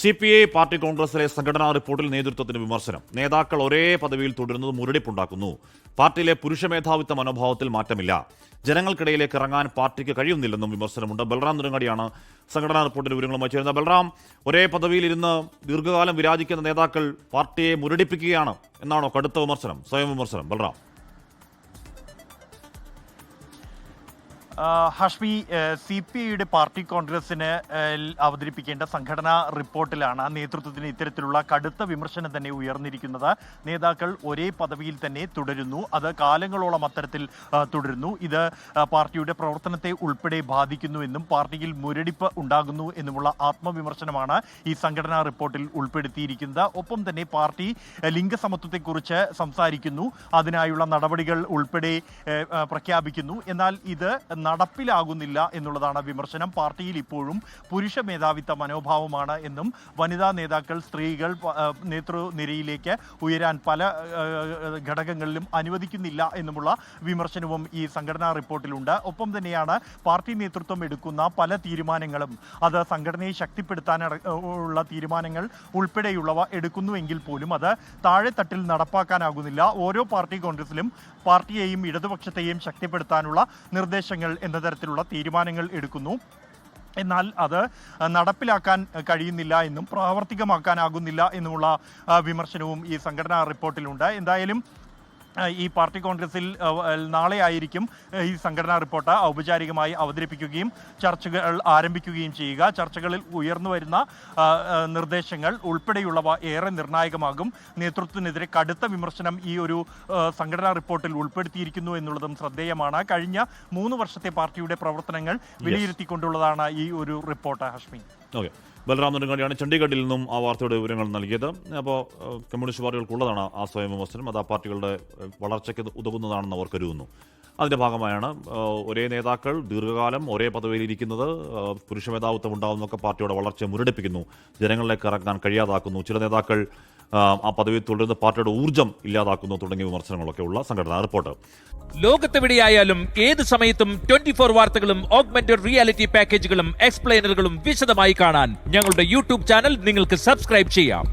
C P I party കോൺഗ്രസിലെ സംഘടനാ റിപ്പോർട്ടിൽ നേതൃത്വത്തിന് വിമർശനം. നേതാക്കൾ ഒരേ പദവിയിൽ തുടരുന്നത് മുരടിപ്പുണ്ടാക്കുന്നു. പാർട്ടിയിലെ പുരുഷ മേധാവിത്വ മനോഭാവത്തിൽ മാറ്റമില്ല. ജനങ്ങൾക്കിടയിലേക്ക് ഇറങ്ങാൻ പാർട്ടിക്ക് കഴിയുന്നില്ലെന്നും വിമർശനമുണ്ട്. ബൽറാം നുരങ്ങടിയാണ് സംഘടനാ റിപ്പോർട്ടിന്റെ വിവരങ്ങളുമായി ചേരുന്നത്. ബൽറാം ഒരേ പദവിയിൽ ഇരുന്ന് ദീർഘകാലം വിരാജിക്കുന്ന നേതാക്കൾ പാർട്ടിയെ മുരടിപ്പിക്കുകയാണ് എന്നാണോ കടുത്ത വിമർശനം? സ്വയം വിമർശനം. ബൽറാം. ഹഷ്മി സി പി ഐയുടെ പാർട്ടി കോൺഗ്രസിന് അവതരിപ്പിക്കേണ്ട സംഘടനാ റിപ്പോർട്ടിലാണ് നേതൃത്വത്തിന് ഇത്തരത്തിലുള്ള കടുത്ത വിമർശനം തന്നെ ഉയർന്നിരിക്കുന്നത്. നേതാക്കൾ ഒരേ പദവിയിൽ തന്നെ തുടരുന്നു. അത് കാലങ്ങളോളം അത്തരത്തിൽ തുടരുന്നു. ഇത് പാർട്ടിയുടെ പ്രവർത്തനത്തെ ഉൾപ്പെടെ ബാധിക്കുന്നു എന്നും പാർട്ടിയിൽ മുരടിപ്പ് ഉണ്ടാകുന്നു എന്നുമുള്ള ആത്മവിമർശനമാണ് ഈ സംഘടനാ റിപ്പോർട്ടിൽ ഉൾപ്പെടുത്തിയിരിക്കുന്നത്. ഒപ്പം തന്നെ പാർട്ടി ലിംഗസമത്വത്തെക്കുറിച്ച് സംസാരിക്കുന്നു. അതിനായുള്ള നടപടികൾ ഉൾപ്പെടെ പ്രഖ്യാപിക്കുന്നു. എന്നാൽ ഇത് നടപ്പിലാകുന്നില്ല എന്നുള്ളതാണ് വിമർശനം. പാർട്ടിയിൽ ഇപ്പോഴും പുരുഷ മേധാവിത്വ മനോഭാവമാണ് എന്നും വനിതാ നേതാക്കൾ സ്ത്രീകൾ നേതൃനിരയിലേക്ക് ഉയരാൻ പല ഘടകങ്ങളിലും അനുവദിക്കുന്നില്ല എന്നുമുള്ള വിമർശനവും ഈ സംഘടനാ റിപ്പോർട്ടിലുണ്ട്. ഒപ്പം തന്നെയാണ് പാർട്ടി നേതൃത്വം എടുക്കുന്ന പല തീരുമാനങ്ങളും അത് സംഘടനയെ ശക്തിപ്പെടുത്താൻ ഉള്ള തീരുമാനങ്ങൾ ഉൾപ്പെടെയുള്ളവ എടുക്കുന്നുവെങ്കിൽ പോലും അത് താഴെത്തട്ടിൽ നടപ്പാക്കാനാകുന്നില്ല. ഓരോ പാർട്ടി കോൺഗ്രസിലും പാർട്ടിയെയും ഇടതുപക്ഷത്തെയും ശക്തിപ്പെടുത്താനുള്ള നിർദ്ദേശങ്ങൾ എന്ന തരത്തിലുള്ള തീരുമാനങ്ങൾ എടുക്കുന്നു. എന്നാൽ അത് നടപ്പിലാക്കാൻ കഴിയുന്നില്ല എന്നും പ്രാവർത്തികമാക്കാനാകുന്നില്ല എന്നുമുള്ള വിമർശനവും ഈ സംഘടനാ റിപ്പോർട്ടിലുണ്ട്. എന്തായാലും ഈ പാർട്ടി കോൺഗ്രസിൽ നാളെ ആയിരിക്കും ഈ സംഘടനാ റിപ്പോർട്ട് ഔപചാരികമായി അവതരിപ്പിക്കുകയും ചർച്ചകൾ ആരംഭിക്കുകയും ചെയ്യുക. ചർച്ചകളിൽ ഉയർന്നു വരുന്ന നിർദ്ദേശങ്ങൾ ഉൾപ്പെടെയുള്ളവ ഏറെ നിർണായകമാകും. നേതൃത്വത്തിനെതിരെ കടുത്ത വിമർശനം ഈ ഒരു സംഘടനാ റിപ്പോർട്ടിൽ ഉൾപ്പെടുത്തിയിരിക്കുന്നു എന്നുള്ളതും ശ്രദ്ധേയമാണ്. കഴിഞ്ഞ മൂന്ന് വർഷത്തെ പാർട്ടിയുടെ പ്രവർത്തനങ്ങൾ വിലയിരുത്തിക്കൊണ്ടുള്ളതാണ് ഈ ഒരു റിപ്പോർട്ട് ഹഷ്മി. ഓക്കെ ബൽറാം നെടുങ്ങാടിയാണ് ചണ്ഡീഗഡിൽ നിന്നും ആ വാർത്തയുടെ വിവരങ്ങൾ നൽകിയത്. അപ്പോൾ കമ്മ്യൂണിസ്റ്റ് പാർട്ടികൾക്കുള്ളതാണ് ആ സ്വയം വിമർശനം. അത് ആ പാർട്ടികളുടെ വളർച്ചയ്ക്ക് ഉതകുന്നതാണെന്ന് അവർ കരുതുന്നു. അതിന്റെ ഭാഗമായാണ് ഒരേ നേതാക്കൾ ദീർഘകാലം ഒരേ ഏഹ്, പുരുഷ മേധാവിത്വം ഉണ്ടാകുന്നതൊക്കെ പാർട്ടിയുടെ വളർച്ചയെ മുരടിപ്പിക്കുന്നു ജനങ്ങളിലേക്ക് ഇറങ്ങാൻ കഴിയാതാക്കുന്നു. ചില നേതാക്കൾ ആ പദവി തുടരുന്ന പാർട്ടിയുടെ ഊർജം ഇല്ലാതാക്കുന്നു തുടങ്ങിയ വിമർശനങ്ങളൊക്കെ ഉള്ള സംഘടനാ റിപ്പോർട്ട്. ലോകത്തെവിടെയായാലും ഏത് സമയത്തും ട്വന്റി ഫോർ വാർത്തകളും ഓഗ്മെന്റഡ് റിയാലിറ്റി പാക്കേജുകളും എക്സ്പ്ലെയിനറുകളും വിശദമായി കാണാൻ ഞങ്ങളുടെ യൂട്യൂബ് ചാനൽ നിങ്ങൾക്ക് സബ്സ്ക്രൈബ് ചെയ്യാം.